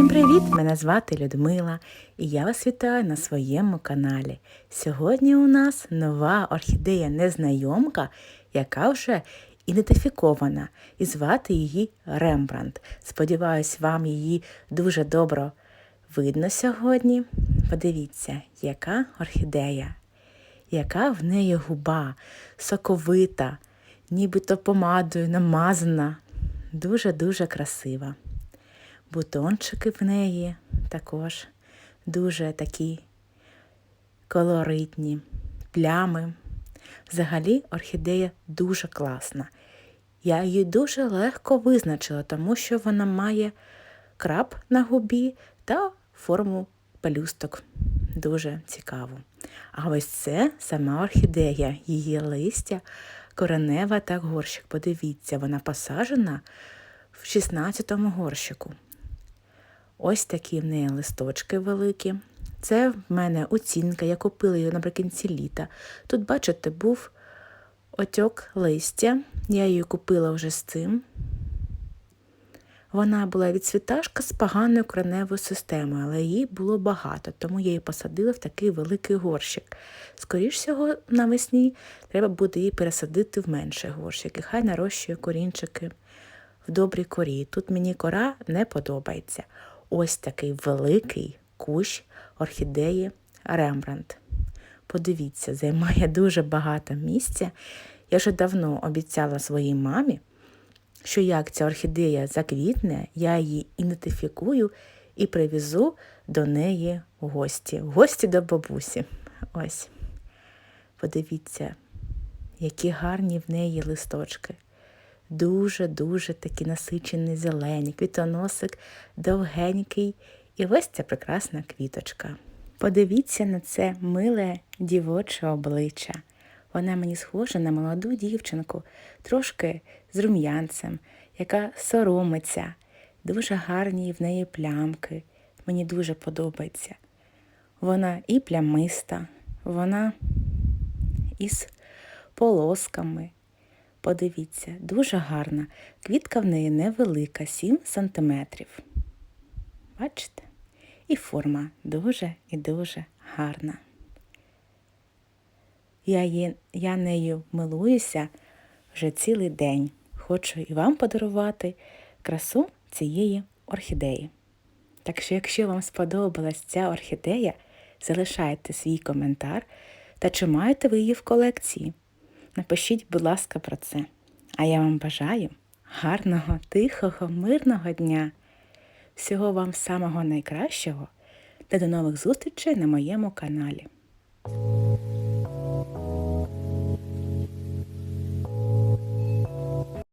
Всім привіт! Мене звати Людмила і я вас вітаю на своєму каналі. Сьогодні у нас нова орхідея незнайомка, яка вже ідентифікована, і звати її Рембрандт. Сподіваюсь, вам її дуже добре видно сьогодні. Подивіться, яка орхідея, яка в неї губа, соковита, нібито помадою намазана. Дуже-дуже красива. Бутончики в неї також дуже такі колоритні, плями. Взагалі орхідея дуже класна. Я її дуже легко визначила, тому що вона має краб на губі та форму пелюсток. Дуже цікаво. А ось це сама орхідея, її листя, коренева та горщик. Подивіться, вона посаджена в 16-му горщику. Ось такі в неї листочки великі. Це в мене оцінка, я купила її наприкінці літа. Тут, бачите, був отьок листя. Я її купила вже з цим. Вона була відцвіташка з поганою кореневою системою, але її було багато, тому я її посадила в такий великий горщик. Скоріш всього, навесні треба буде її пересадити в менший горщик, і хай нарощує корінчики в добрій корі. Тут мені кора не подобається. Ось такий великий кущ орхідеї Рембрандт. Подивіться, займає дуже багато місця. Я вже давно обіцяла своїй мамі, що як ця орхідея заквітне, я її ідентифікую і привезу до неї в гості. В гості до бабусі. Ось. Подивіться, які гарні в неї листочки. Дуже-дуже такі насичені зелені, квітоносик довгенький і ось ця прекрасна квіточка. Подивіться на це миле дівоче обличчя. Вона мені схожа на молоду дівчинку, трошки з рум'янцем, яка соромиться. Дуже гарні в неї плямки. Мені дуже подобається. Вона і плямиста, вона із полосками. Подивіться, дуже гарна. Квітка в неї невелика, 7 сантиметрів. Бачите? І форма дуже і дуже гарна. Я, є, я нею милуюся вже цілий день. Хочу і вам подарувати красу цієї орхідеї. Так що, якщо вам сподобалась ця орхідея, залишайте свій коментар та чи маєте ви її в колекції. Напишіть, будь ласка, про це. А я вам бажаю гарного, тихого, мирного дня. Всього вам самого найкращого та до нових зустрічей на моєму каналі.